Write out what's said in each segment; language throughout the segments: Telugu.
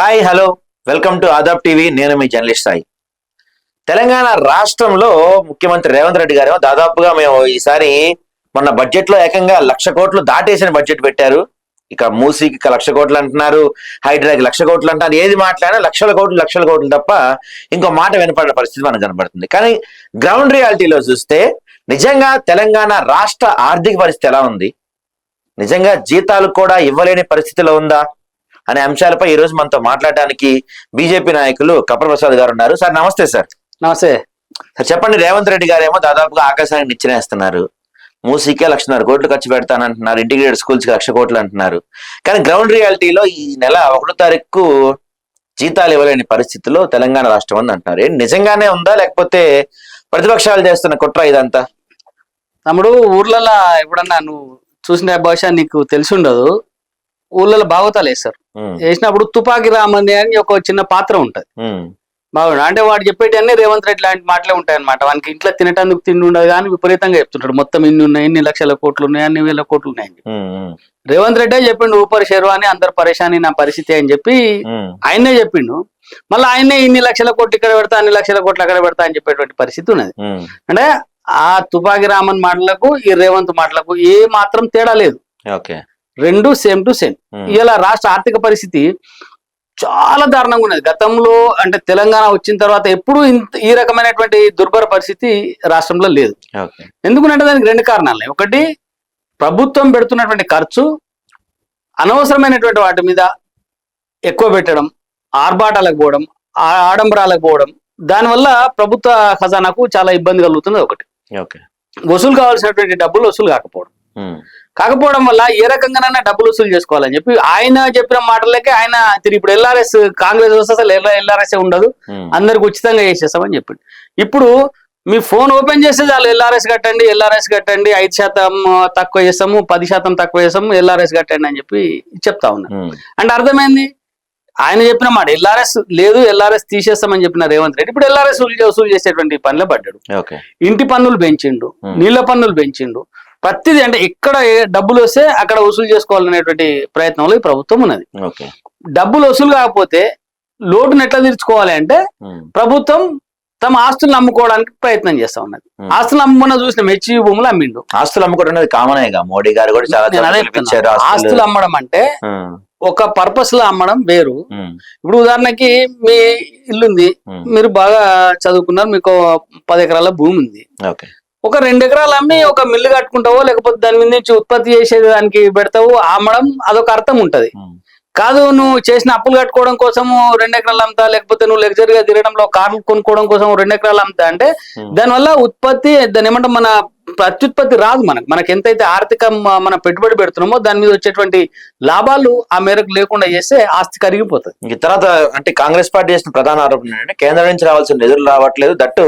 Hi hello welcome to Aadab TV నేను మీ జర్నలిస్ట్ సాయి. తెలంగాణ రాష్ట్రంలో ముఖ్యమంత్రి రేవంత్ రెడ్డి గారు దాదాపుగా మేము ఈసారి మొన్న బడ్జెట్లో ఏకంగా లక్ష కోట్లు దాటేసిన బడ్జెట్ పెట్టారు. ఇక మూసీకి లక్ష కోట్లు అంటున్నారు హైడ్రాకి లక్ష కోట్లు అంటున్నారు. ఏది మాట్లాడినా లక్షల కోట్లు లక్షల కోట్లు తప్ప ఇంకో మాట వినపడే పరిస్థితి మనకు కనబడుతుంది. కానీ గ్రౌండ్ రియాలిటీలో చూస్తే నిజంగా తెలంగాణ రాష్ట్ర ఆర్థిక పరిస్థితి ఎలా ఉంది? నిజంగా జీతాలు కూడా ఇవ్వలేని పరిస్థితిలో ఉందా? అనే అంశాలపై ఈ రోజు మనతో మాట్లాడడానికి బీజేపీ నాయకులు కపల్ ప్రసాద్ గారు ఉన్నారు. సార్ నమస్తే సార్. నమస్తే. సార్ చెప్పండి రేవంత్ రెడ్డి గారేమో దాదాపుగా ఆకాశానికి నిచ్చినేస్తున్నారు. మూసీకే లక్షన్నర కోట్లు ఖర్చు పెడతానంటున్నారు. ఇంటిగ్రేటెడ్ స్కూల్స్కి లక్ష కోట్లు అంటున్నారు. కానీ గ్రౌండ్ రియాలిటీలో ఈ నెల ఒకటో తారీఖు జీతాలు ఇవ్వలేని పరిస్థితిలో తెలంగాణ రాష్ట్రం ఉంది అంటున్నారు. ఏంటి నిజంగానే ఉందా? లేకపోతే ప్రతిపక్షాలు చేస్తున్న కుట్ర ఇదంతా? తమ్ముడు ఊర్లలో ఎప్పుడన్నా నువ్వు చూసిన బహుశా నీకు తెలిసి ఉండదు. ఊర్లలో భాగవతాలు వేస్తారు. వేసినప్పుడు తుపాకి రామంది అని ఒక చిన్న పాత్ర ఉంటది. బాగుండు అంటే వాడు చెప్పేటి అన్ని రేవంత్ రెడ్డి లాంటి మాటలే ఉంటాయి అనమాట వానికి ఇంట్లో తినటానికి తిండి ఉండదు కానీ విపరీతంగా చెప్తుంటాడు. మొత్తం ఇన్ని ఉన్నాయి ఇన్ని లక్షల కోట్లు ఉన్నాయి అన్ని వేల కోట్లు ఉన్నాయి అని చెప్పి. ఉమ్, ఉమ్, రేవంత్ రెడ్డే చెప్పిండు ఊపర్ శర్వాని అందరు పరేషాని నా పరిస్థితి అని చెప్పి ఆయనే చెప్పిండు. మళ్ళీ ఆయనే ఇన్ని లక్షల కోట్లు ఇక్కడ పెడతా అన్ని లక్షల కోట్లు అక్కడ పెడతా అని చెప్పేటువంటి పరిస్థితి ఉన్నది. అంటే ఆ తుపాకి రామన్ మాటలకు ఈ రేవంత్ మాటలకు ఏ మాత్రం తేడా లేదు. ఓకే. రెండు సేమ్ టు సేమ్ ఇలా రాష్ట్ర ఆర్థిక పరిస్థితి చాలా దారుణంగా ఉన్నది. గతంలో అంటే తెలంగాణ వచ్చిన తర్వాత ఎప్పుడూ ఈ రకమైనటువంటి దుర్భర పరిస్థితి రాష్ట్రంలో లేదు. ఎందుకంటే దానికి రెండు కారణాలు. ఒకటి ప్రభుత్వం పెడుతున్నటువంటి ఖర్చు అనవసరమైనటువంటి వాటి మీద ఎక్కువ పెట్టడం ఆర్భాటాలకు పోవడం ఆ- ఆడంబరాలకు పోవడం. దానివల్ల ప్రభుత్వ ఖజానాకు చాలా ఇబ్బంది కలుగుతుంది. ఒకటి వసూలు కావాల్సినటువంటి డబ్బులు వసూలు కాకపోవడం. ఉమ్, కాకపోవడం వల్ల ఏ రకంగానైనా డబ్బులు వసూలు చేసుకోవాలని చెప్పి ఆయన చెప్పిన మాటలకే ఆయన తిరిగి ఇప్పుడు ఎల్ఆర్ఎస్ కాంగ్రెస్ వస్తే అసలు ఎల్ఆర్ఎస్ ఉండదు. అందరికి ఉచితంగా చేసేస్తామని చెప్పిండు. ఇప్పుడు మీ ఫోన్ ఓపెన్ చేస్తే చాలు ఎల్ఆర్ఎస్ కట్టండి ఎల్ఆర్ఎస్ కట్టండి ఐదు శాతం తక్కువ చేస్తాము పది శాతం తక్కువ చేస్తాము ఎల్ఆర్ఎస్ కట్టండి అని చెప్పి చెప్తా ఉన్నారు ఉమ్, అంటే అర్థమైంది? ఆయన చెప్పిన మాట ఎల్ఆర్ఎస్ లేదు ఎల్ఆర్ఎస్ తీసేస్తామని చెప్పిన రేవంత్ రెడ్డి ఇప్పుడు ఎల్ఆర్ఎస్ వసూలు చేసేటువంటి పనిలో పడ్డాడు. ఓకే. ఇంటి పన్నులు పెంచిండు. నీళ్ళ పన్నులు పెంచిండు ప్రతిదీ అంటే ఎక్కడ ఏ డబ్బులు వస్తే అక్కడ వసూలు చేసుకోవాలనేటువంటి ప్రయత్నంలో ఈ ప్రభుత్వం ఉన్నది. ఓకే. డబ్బులు వసూలు కాకపోతే లోటును ఎట్లా తీర్చుకోవాలి అంటే ప్రభుత్వం తమ ఆస్తులను అమ్ముకోవడానికి ప్రయత్నం చేస్తా ఉన్నది. ఆస్తులు అమ్ముకున్న చూసిన మెచ్చి భూములు అమ్మిండు. ఆస్తులు అమ్ముకోవడం అనేది కామనేగా మోడీ గారు కూడా చాలా. ఆస్తులు. ఆస్తులు అమ్మడం అంటే ఒక పర్పస్లో అమ్మడం వేరు. ఇప్పుడు ఉదాహరణకి మీ ఇల్లుంది మీరు బాగా చదువుకున్నారు మీకు పది ఎకరాల భూమి ఉంది ఓకే. ఒక రెండు ఎకరాలు అమ్మి ఒక మిల్లు కట్టుకుంటావో లేకపోతే దాని మీద నుంచి ఉత్పత్తి చేసే దానికి పెడతావు అమ్మడం అదొక అర్థం ఉంటది. కాదు నువ్వు చేసిన అప్పులు కట్టుకోవడం కోసము రెండు ఎకరాలు అమ్ముతా లేకపోతే నువ్వు లగ్జరీగా తిరగడంలో కార్లు కొనుక్కోవడం కోసం రెండు ఎకరాలు అమ్ముతా అంటే దానివల్ల ఉత్పత్తి దాని ఏమంటాం మన ప్రత్యుత్పత్తి రాదు మనకు. మనకి ఎంతైతే ఆర్థిక మన పెట్టుబడి పెడుతున్నామో దాని మీద వచ్చేటువంటి లాభాలు ఆ మేరకు లేకుండా చేస్తే ఆస్తి కరిగిపోతుంది. తర్వాత అంటే కాంగ్రెస్ పార్టీ చేసిన ప్రధాన ఆరోపణ ఏంటంటే కేంద్రం నుంచి రావాల్సిన నిధులు రావట్లేదు. దట్టు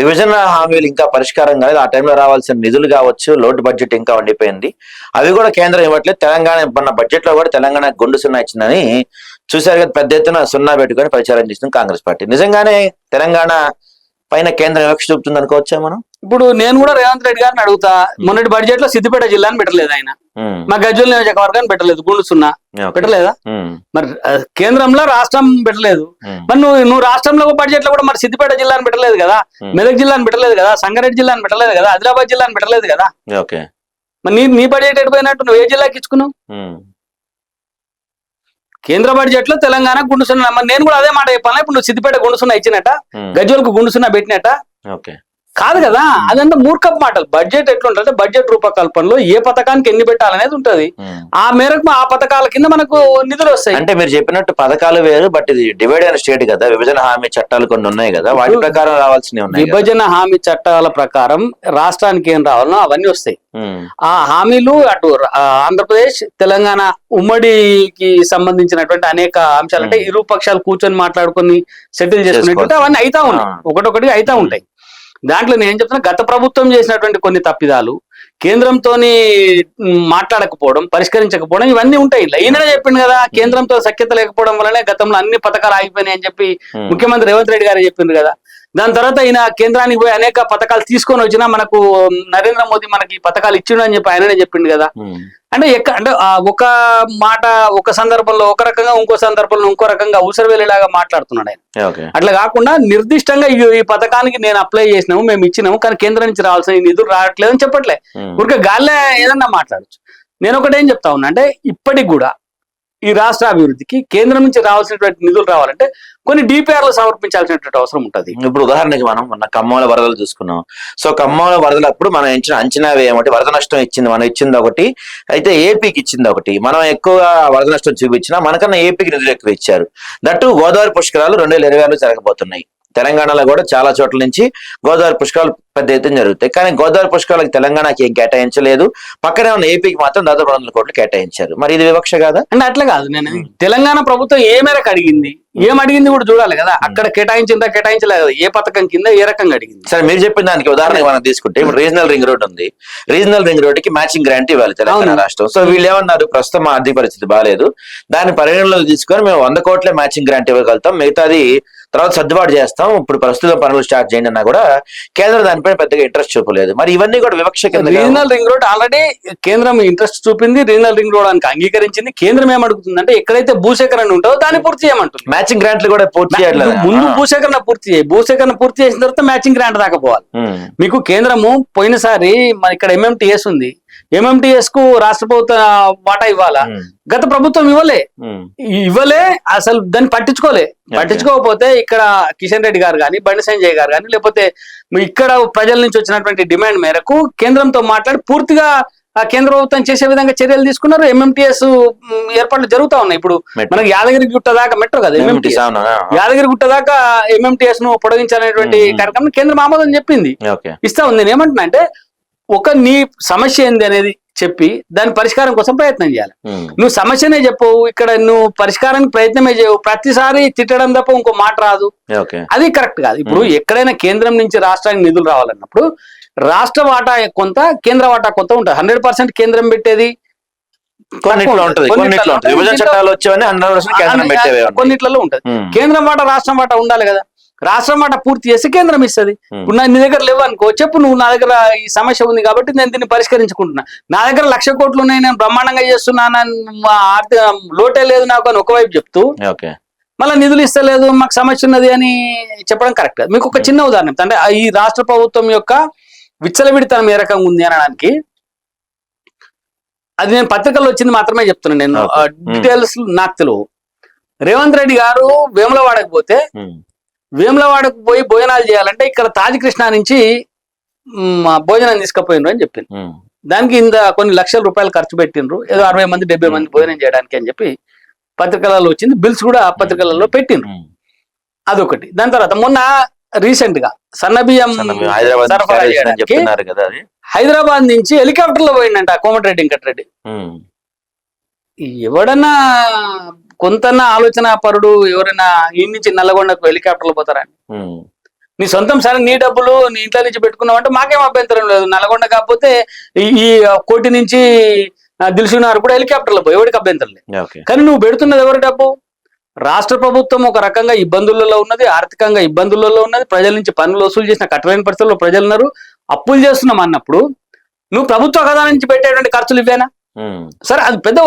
విభజన హామీలు ఇంకా పరిష్కారం కాలేదు. ఆ టైంలో రావాల్సిన నిధులు కావచ్చు లోటు బడ్జెట్ ఇంకా ఉండిపోయింది. అవి కూడా కేంద్రం ఇవ్వట్లేదు. తెలంగాణ మన బడ్జెట్లో కూడా తెలంగాణ గుండు సున్నా ఇచ్చిందని చూశారు కదా పెద్ద ఎత్తున సున్నా పెట్టుకొని ప్రచారం చేసింది కాంగ్రెస్ పార్టీ. నిజంగానే తెలంగాణ పైన కేంద్రం వివక్ష చూపుతుంది అనుకోవచ్చా మనం? ఇప్పుడు నేను కూడా రేవంత్ రెడ్డి గారిని అడుగుతా మొన్నటి బడ్జెట్లో సిద్దిపేట జిల్లాని పెట్టలేదు ఆయన. మా గజ్వల్ నియోజకవర్గాన్ని పెట్టలేదు గుండు సున్నా. పెట్టలేదా? మరి కేంద్రంలో రాష్ట్రం పెట్టలేదు. మరి నువ్వు నువ్వు రాష్ట్రంలో బడ్జెట్లో కూడా మరి సిద్దిపేట జిల్లాని పెట్టలేదు కదా. మెదక్ జిల్లాని పెట్టలేదు కదా సంగారెడ్డి జిల్లాని పెట్టలేదు కదా ఆదిలాబాద్ జిల్లాని పెట్టలేదు కదా? ఓకే. మరి నీ నీ బడ్జెట్ ఎడిపోయినట్టు నువ్వు ఏ జిల్లాకి ఇచ్చుకున్నావు? కేంద్ర బడ్జెట్లో తెలంగాణ గుండుసున్నా మరి నేను కూడా అదే మాట చెప్పాలి? ఇప్పుడు నువ్వు సిద్దిపేట గుండుసున్నా ఇచ్చినట్ట? ఉమ్, గజ్వల్కు గుండుసున్నా పెట్టినట్ట? ఓకే. కాదు కదా అదంతా మూర్ఖపు మాటలు బడ్జెట్ ఎట్లుంటే బడ్జెట్ రూపకల్పనలో ఏ పథకానికి ఎన్ని పెట్టాలనేది ఉంటది. ఆ మేరకు ఆ పథకాల కింద మనకు నిధులు వస్తాయి అంటే మీరు చెప్పినట్టు పథకాలు వేరు బట్ ఇది డివైడ్ అయిన స్టేట్ కదా విభజన హామీ చట్టాలు కొన్ని ఉన్నాయి కదా వాటి ప్రకారం రావాల్సినవి ఉన్నాయి. విభజన హామీ చట్టాల ప్రకారం రాష్ట్రానికి ఏం రావాలనో అవన్నీ వస్తాయి ఆ హామీలు అటు ఆంధ్రప్రదేశ్ తెలంగాణ ఉమ్మడికి సంబంధించినటువంటి అనేక అంశాలు అంటే. ఇరు పక్షాలు కూర్చొని మాట్లాడుకొని సెటిల్ చేసుకునేటువంటి. అవన్నీ అయితా ఉన్నాయి. ఒకటొకటి అయితా. ఉంటాయి దాంట్లో నేను ఏం చెప్తున్నా గత ప్రభుత్వం చేసినటువంటి కొన్ని తప్పిదాలు కేంద్రంతోని మ్, మాట్లాడకపోవడం పరిష్కరించకపోవడం ఇవన్నీ ఉంటాయి. ఈయననే చెప్పిండు కదా కేంద్రంతో సఖ్యత లేకపోవడం వల్లనే గతంలో అన్ని పథకాలు ఆగిపోయినాయి అని చెప్పి ముఖ్యమంత్రి రేవంత్ రెడ్డి గారు చెప్పిండ్రు కదా. దాని తర్వాత ఈయన కేంద్రానికి పోయి అనేక పథకాలు తీసుకొని వచ్చినా మనకు నరేంద్ర మోదీ మనకి పథకాలు ఇచ్చిండు అని చెప్పి ఆయననే చెప్పిండు కదా. అంటే ఎక్క అంటే ఒక మాట ఒక సందర్భంలో ఒక రకంగా ఇంకో సందర్భంలో ఇంకో రకంగా ఊసరవేలిలాగా మాట్లాడుతున్నాడు ఆయన. అట్లా కాకుండా నిర్దిష్టంగా ఈ పథకానికి నేను అప్లై చేసినాము మేము ఇచ్చినాము కానీ కేంద్రం నుంచి రావాల్సిన నిధులు రావట్లేదు అని చెప్పట్లే. ఉమ్. ఊరికే గాల్లే ఏదన్నా మాట్లాడచ్చు. నేను ఒకటి ఏం చెప్తా ఉన్నా అంటే ఇప్పటికి కూడా ఈ రాష్ట్ర అభివృద్ధికి కేంద్రం నుంచి రావాల్సినటువంటి నిధులు రావాలంటే కొన్ని డిపిఆర్లు సమర్పించాల్సినటువంటి అవసరం ఉంటుంది. ఇప్పుడు ఉదాహరణకి మనం మన ఖమ్మంలో వరదలు చూసుకున్నాం. సో ఖమ్మంలో వరదలప్పుడు మనం ఇచ్చిన అంచనా వేయమంటే వరద నష్టం ఇచ్చింది మనం ఇచ్చింది ఒకటి అయితే ఏపీకి ఇచ్చింది ఒకటి. మనం ఎక్కువగా వరద నష్టం చూపించినా మనకన్నా ఏపీకి నిధులు ఎక్కువ ఇచ్చారు. దట్టు గోదావరి పుష్కరాలు రెండు వేల ఇరవై జరగబోతున్నాయి. తెలంగాణలో కూడా చాలా చోట్ల నుంచి గోదావరి పుష్కరాలు పెద్ద ఎత్తున జరుగుతాయి. కానీ గోదావరి పుష్కరాలకు తెలంగాణకి ఏం కేటాయించలేదు. పక్కనే ఉన్న ఏపీకి మాత్రం దాదాపు రెండు కోట్లు కేటాయించారు. మరి ఇది వివక్ష కాదా? అంటే అట్లా కాదు నేను. తెలంగాణ ప్రభుత్వం ఏ మేరకు అడిగింది? ఏం అడిగింది కూడా చూడాలి కదా. అక్కడ కేటాయించిందా కేటాయించలేదు కదా. ఏ పథకం కింద ఏ రకంగా అడిగింది? సరే మీరు చెప్పిన దానికి ఉదాహరణకి మనం తీసుకుంటే ఇప్పుడు రీజనల్ రింగ్ రోడ్ ఉంది. రీజనల్ రింగ్ రోడ్కి మ్యాచింగ్ గ్రాంట్ ఇవ్వాలి తెలంగాణ. రాష్ట్రం. సో వీళ్ళు ఏమన్నారు? ప్రస్తుతం ఆర్థిక పరిస్థితి బాగాలేదు దాన్ని పరిగణనలోకి తీసుకొని మేము వంద కోట్లే మ్యాచింగ్ గ్రాంట్ ఇవ్వగలుగుతాం. మిగతాది తర్వాత సర్దుబాటు చేస్తాం. ఇప్పుడు ప్రస్తుతం పనులు స్టార్ట్ చేయండి అన్నా కూడా కేంద్రం దానిపైన పెద్దగా ఇంట్రెస్ట్ చూపలేదు. మరి ఇవన్నీ కూడా వివక్ష కింద? రీజనల్ రింగ్ రోడ్ ఆల్రెడీ కేంద్రం ఇంట్రెస్ట్ చూపింది. రీజనల్ రింగ్ రోడ్ అని అంగీకరించింది. కేంద్రం ఏమడుగుతుంది అంటే ఎక్కడైతే భూసేకరణ ఉంటుందో దాన్ని పూర్తి చేయమంటుంది. మ్యాచింగ్ గ్రాంట్లు కూడా పూర్తి చేయట్లేదు? ముందు భూసేకరణ పూర్తి చేయి. భూసేకరణ పూర్తి చేసిన తర్వాత మ్యాచింగ్ గ్రాంట్ దాకా పోవాలి. మీకు కేంద్రము పోయినసారి మన ఇక్కడ ఎంఎంటీఎస్ ఉంది. ఎంఎంటీఎస్కు రాష్ట్ర ప్రభుత్వం వాటా ఇవ్వాలా? ఉమ్, గత ప్రభుత్వం ఇవ్వలే. ఉమ్, ఇవ్వలే అసలు దాన్ని పట్టించుకోలే. పట్టించుకోకపోతే ఇక్కడ కిషన్ రెడ్డి గారు కానీ బండి సంజయ్ గారు కానీ లేకపోతే ఇక్కడ ప్రజల నుంచి వచ్చినటువంటి డిమాండ్ మేరకు కేంద్రంతో మాట్లాడి పూర్తిగా కేంద్ర ప్రభుత్వం చేసే విధంగా చర్యలు తీసుకున్నారు. ఎంఎంటీఎస్ ఏర్పాట్లు జరుగుతా ఉన్నాయి. ఇప్పుడు. మనకి యాదగిరి గుట్ట దాకా మెట్రో కదా ఎంఎంటీఎస్? యాదగిరి గుట్ట దాకా ఎంఎంటీఎస్ను పొడిగించాలనేటువంటి మ్మ్. కార్యక్రమం కేంద్రం ఆమోదం చెప్పింది. ఇస్తా ఉంది. నేను ఏమంటున్నా అంటే ఒక నీ సమస్య ఏంది అనేది చెప్పి దాని పరిష్కారం కోసం ప్రయత్నం చేయాలి. నువ్వు సమస్యనే చెప్పు ఇక్కడ నువ్వు పరిష్కారానికి ప్రయత్నమే చేయవు. ప్రతిసారి తిట్టడం తప్ప ఇంకో మాట రాదు. అది కరెక్ట్ కాదు. ఇప్పుడు. ఎక్కడైనా కేంద్రం నుంచి రాష్ట్రానికి నిధులు రావాలన్నప్పుడు రాష్ట్ర వాటా కొంత కేంద్ర వాటా కొంత ఉంటుంది. హండ్రెడ్ పర్సెంట్ కేంద్రం పెట్టేది. కొన్నిట్లలో ఉంటది. కేంద్రం వాటా రాష్ట్రం వాటా ఉండాలి కదా. రాష్ట్రం వాటా పూర్తి చేసి కేంద్రం ఇస్తుంది. ఉమ్. ఇప్పుడు నా నీ దగ్గర లేవు అనుకో చెప్పు నువ్వు నా దగ్గర ఈ సమస్య ఉంది కాబట్టి నేను దీన్ని పరిష్కరించుకుంటున్నా. నా దగ్గర లక్ష కోట్లు ఉన్నాయి నేను బ్రహ్మాండంగా చేస్తున్నాను మా ఆర్థిక లోటే లేదు నాకు అని ఒకవైపు చెప్తూ మళ్ళీ నిధులు ఇస్తలేదు మాకు సమస్య ఉన్నది అని చెప్పడం కరెక్ట్ మీకు ఒక చిన్న ఉదాహరణ. అంటే ఈ రాష్ట్ర ప్రభుత్వం యొక్క విచ్చలవిడితనం ఏ రకంగా ఉంది అనడానికి అది నేను పత్రికల్లో వచ్చింది మాత్రమే చెప్తున్నాను నేను. Okay. డీటెయిల్స్ నాకు తెలియవు. రేవంత్ రెడ్డి గారు వేములవాడకు పోతే ఉమ్, వేములవాడకు పోయి భోజనాలు చేయాలంటే ఇక్కడ తాజ్ కృష్ణ నుంచి భోజనం తీసుకుపోయినరు అని చెప్పింది దానికి ఇంత కొన్ని లక్షల రూపాయలు ఖర్చు పెట్టిండ్రు. ఏదో అరవై మంది డెబ్బై మంది భోజనం చేయడానికి అని చెప్పి పత్రికలలో వచ్చింది. బిల్స్ కూడా ఆ పత్రికలలో పెట్టిండ్రు. అదొకటి. దాని తర్వాత మొన్న రీసెంట్గా సన్నబియ్యం హైదరాబాద్ నుంచి హెలికాప్టర్లో పోయిందంట కోమటిరెడ్డి వెంకటరెడ్డి. ఎవడన్నా కొంతన్నా ఆలోచన పరుడు ఎవరైనా ఈ నుంచి నల్లగొండకు హెలికాప్టర్లో పోతారా ఉమ్, నీ సొంతం సరే నీ డబ్బులు నీ ఇంట్లో నుంచి పెట్టుకున్నావు అంటే మాకేం అభ్యంతరం లేదు. నల్గొండ కాకపోతే ఈ- కోటి నుంచి దిల్సుకున్నారు కూడా హెలికాప్టర్లో పోయి ఎవరికి అభ్యంతరం లేదు. కానీ నువ్వు పెడుతున్నది ఎవరి డబ్బు? రాష్ట్ర ప్రభుత్వం ఒక రకంగా ఇబ్బందులలో ఉన్నది ఆర్థికంగా ఇబ్బందులలో ఉన్నది. ప్రజల నుంచి పన్నులు వసూలు చేసిన కట్టలేని పరిస్థితుల్లో ప్రజలు ఉన్నారు అప్పులు చేస్తున్నాం అన్నప్పుడు నువ్వు ప్రభుత్వ ఖజానా నుంచి పెట్టేటువంటి ఖర్చులు ఇవేనా ఉమ్, సరే అది పెద్ద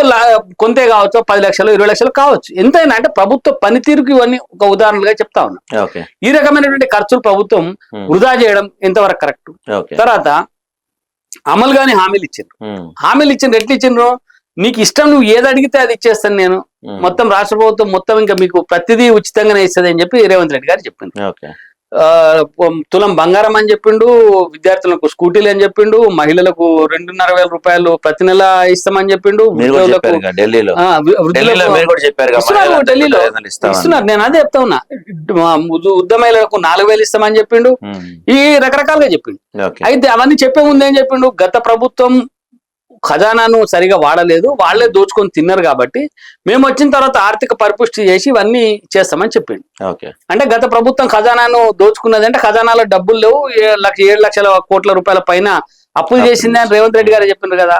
కొంతే కావచ్చు పది లక్షలు ఇరవై లక్షలు కావచ్చు. ఎంతైనా అంటే ప్రభుత్వ పనితీరుకి ఇవన్నీ ఒక ఉదాహరణగా చెప్తా ఉన్నా. ఈ రకమైనటువంటి ఖర్చులు ప్రభుత్వం వృధా చేయడం ఎంతవరకు కరెక్ట్? తర్వాత అమలు గాని హామీలు ఇచ్చిండ్రు. హామీలు ఇచ్చిండ్రు ఎట్లా ఇచ్చిండ్రు. నీకు ఇష్టం నువ్వు ఏది అడిగితే అది ఇచ్చేస్తాను నేను. మొత్తం రాష్ట్ర ప్రభుత్వం మొత్తం ఇంకా మీకు ప్రతిదీ ఉచితంగానే ఇస్తుంది అని చెప్పి రేవంత్ రెడ్డి గారు చెప్పింది తులం బంగారం అని చెప్పిండు విద్యార్థులకు స్కూటీలు అని చెప్పిండు మహిళలకు రెండున్నర వేల రూపాయలు ప్రతి నెల ఇస్తామని చెప్పిండు ఢిల్లీలో. ఇస్తున్నారు నేను అదే చెప్తా ఉన్నా. మా ఉద్ద- ఉద్ద మహిళలకు నాలుగు వేలు ఇస్తామని చెప్పిండు ఈ రకరకాలుగా చెప్పిండు. అయితే అవన్నీ చెప్పే ముందు ఏం చెప్పిండు గత ప్రభుత్వం ఖజానాను సరిగా వాడలేదు వాళ్ళే దోచుకొని తిన్నారు కాబట్టి మేము వచ్చిన తర్వాత ఆర్థిక పరిపుష్టి చేసి ఇవన్నీ చేస్తామని చెప్పిండు. ఓకే. అంటే గత ప్రభుత్వం ఖజానాను దోచుకున్నది అంటే ఖజానాలో డబ్బులు లేవు ఏడు లక్షల కోట్ల రూపాయల పైన అప్పులు చేసింది అని రేవంత్ రెడ్డి గారే చెప్పిండ్రు కదా.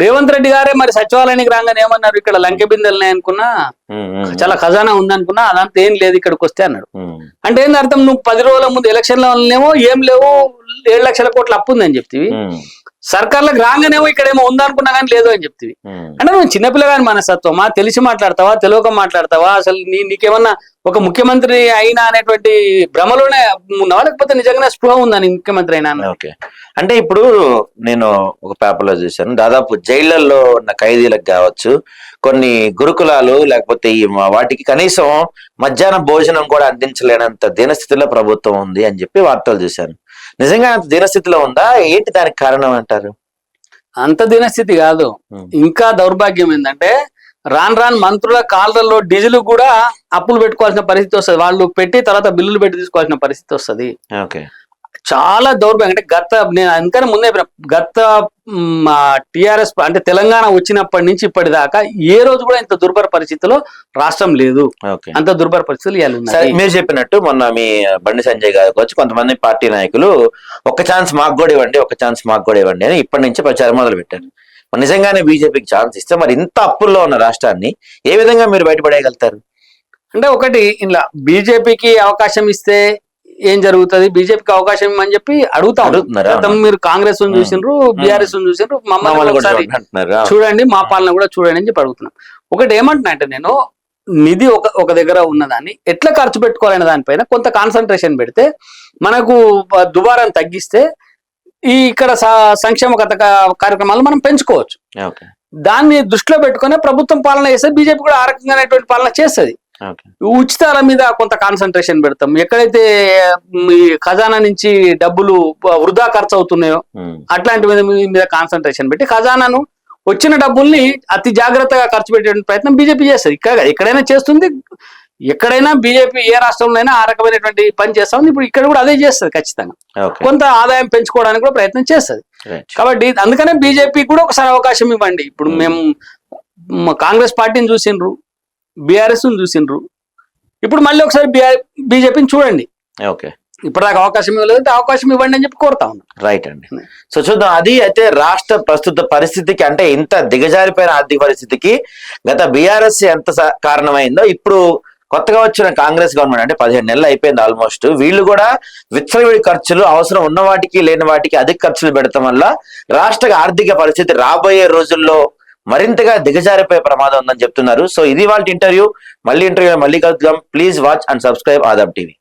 రేవంత్ రెడ్డి గారే మరి సచివాలయానికి రాగానే ఏమన్నారు? ఇక్కడ లంకె బిందెలు అనుకున్నా చాలా ఖజానా ఉందనుకున్నా అదంతా ఏం లేదు ఇక్కడికి వస్తే అన్నాడు. అంటే ఏంది అర్థం? నువ్వు పది రోజుల ముందు ఎలక్షన్ల వల్లనేమో ఏం లేవు ఏడు లక్షల కోట్ల అప్పు ఉందని చెప్తివి. సర్కార్లకు రాగానేమో ఇక్కడేమో ఉందనుకున్నా కానీ లేదు అని చెప్తివి. అంటే నువ్వు చిన్నపిల్లగాని మనస్తత్వమా? తెలిసి మాట్లాడతావా? తెలియక మాట్లాడతావా? అసలు నీ నీకేమన్నా ఒక ముఖ్యమంత్రి అయినా అనేటువంటి భ్రమలోనే ఉన్నావా? లేకపోతే నిజంగానే స్పృహ ఉందా నీ ముఖ్యమంత్రి అయినా? ఓకే. అంటే ఇప్పుడు నేను ఒక పేపర్లో చూశాను. దాదాపు జైళ్ళలో ఉన్న ఖైదీలకు కావచ్చు కొన్ని గురుకులాలు లేకపోతే ఈ వాటికి కనీసం మధ్యాహ్న భోజనం కూడా అందించలేనంత దీనస్థితిలో ప్రభుత్వం ఉంది అని చెప్పి వార్తలు చూశాను. నిజంగా అంత దీనస్థితిలో ఉందా? ఏంటి దానికి కారణం అంటారు? అంత దీనస్థితి కాదు. ఇంకా దౌర్భాగ్యం ఏంటంటే రాను రాను మంత్రుల కాళ్ళల్లో డీజిల్ కూడా అప్పులు పెట్టుకోవాల్సిన పరిస్థితి వస్తుంది. వాళ్ళు పెట్టి తర్వాత బిల్లులు పెట్టి తీసుకోవాల్సిన పరిస్థితి వస్తుంది. ఓకే. చాలా దౌర్భాగ్యం. అంటే గత నేను అందుకని ముందే గత టిఆర్ఎస్ అంటే తెలంగాణ వచ్చినప్పటి నుంచి ఇప్పటిదాకా ఏ రోజు కూడా ఇంత దుర్భర పరిస్థితిలో రాష్ట్రం లేదు. అంత దుర్భర పరిస్థితులు. మీరు చెప్పినట్టు మొన్న మీ బండి సంజయ్ గారికి వచ్చి కొంతమంది పార్టీ నాయకులు ఒక ఛాన్స్ మాకు కూడా ఇవ్వండి ఒక ఛాన్స్ మాకు కూడా ఇవ్వండి అని ఇప్పటి నుంచి ప్రచారం మొదలు పెట్టారు నిజంగానే బీజేపీకి ఛాన్స్ ఇస్తే మరి ఇంత అప్పుల్లో ఉన్న రాష్ట్రాన్ని ఏ విధంగా మీరు బయటపడేయగలుగుతారు? అంటే ఒకటి ఇలా బీజేపీకి అవకాశం ఇస్తే ఏం జరుగుతుంది? బీజేపీకి అవకాశం ఇవ్వమని చెప్పి అడుగుతా. అడుగుతున్నారా? గతం మీరు కాంగ్రెస్ చూసిండ్రు బీఆర్ఎస్ చూసిండ్రు మమ్మల్ని ఒకసారి చూడండి మా పాలన కూడా చూడండి అని చెప్పి అడుగుతున్నాం. ఒకటి ఏమంటున్నా అంటే నేను నిధి ఒక ఒక దగ్గర ఉన్నదాన్ని ఎట్లా ఖర్చు పెట్టుకోవాలనే దానిపైన కొంత కాన్సన్ట్రేషన్ పెడితే మనకు దుబారాన్ని తగ్గిస్తే ఈ ఇక్కడ సంక్షేమ కథ కార్యక్రమాలు మనం పెంచుకోవచ్చు. దాన్ని దృష్టిలో పెట్టుకునే ప్రభుత్వం పాలన చేస్తే బీజేపీ కూడా ఆ రకంగానేటువంటి పాలన చేస్తుంది. ఉచితాల మీద కొంత కాన్సన్ట్రేషన్ పెడతాం. ఎక్కడైతే మ్, ఈ ఖజానా నుంచి డబ్బులు వృధా ఖర్చు అవుతున్నాయో అట్లాంటి మీద మీద కాన్సన్ట్రేషన్ పెట్టి ఖజానాను వచ్చిన డబ్బుల్ని అతి జాగ్రత్తగా ఖర్చు పెట్టే ప్రయత్నం బీజేపీ చేస్తుంది. ఇక్కడ ఎక్కడైనా చేస్తుంది ఎక్కడైనా బీజేపీ ఏ రాష్ట్రంలో అయినా ఆ రకమైనటువంటి పని చేస్తా ఉంది ఇప్పుడు ఇక్కడ కూడా అదే చేస్తుంది ఖచ్చితంగా. కొంత ఆదాయం పెంచుకోవడానికి కూడా ప్రయత్నం చేస్తుంది. కాబట్టి అందుకనే బీజేపీ కూడా ఒకసారి అవకాశం ఇవ్వండి. ఇప్పుడు మేము కాంగ్రెస్ పార్టీని చూసిండ్రు. బీఆర్ఎస్ చూసిండ్రు. ఇప్పుడు మళ్ళీ ఒకసారి బీజేపీని చూడండి. ఓకే. ఇప్పటిదాకా అవకాశం ఇవ్వలేదు అవకాశం ఇవ్వండి అని చెప్పి కోరుతా ఉన్నాం. రైట్ అండి. సో చూద్దాం అది అయితే రాష్ట్ర ప్రస్తుత పరిస్థితికి అంటే ఇంత దిగజారిపోయిన ఆర్థిక పరిస్థితికి గత బీఆర్ఎస్ ఎంత కారణమైందో ఇప్పుడు కొత్తగా వచ్చిన కాంగ్రెస్ గవర్నమెంట్ అంటే పదిహేను నెలలు అయిపోయింది ఆల్మోస్ట్. వీళ్ళు కూడా విచ్చలవిడి ఖర్చులు అవసరం ఉన్న వాటికి లేని వాటికి అధిక ఖర్చులు పెడతాం వల్ల రాష్ట్ర ఆర్థిక పరిస్థితి రాబోయే రోజుల్లో మరింతగా దిగజారిపోయే ప్రమాదం ఉందని చెప్తున్నారు. సో ఇది వాళ్ళ ఇంటర్వ్యూ. మళ్ళీ ఇంటర్వ్యూ మళ్ళీ కలుద్దాం. Please watch and subscribe Aadab TV.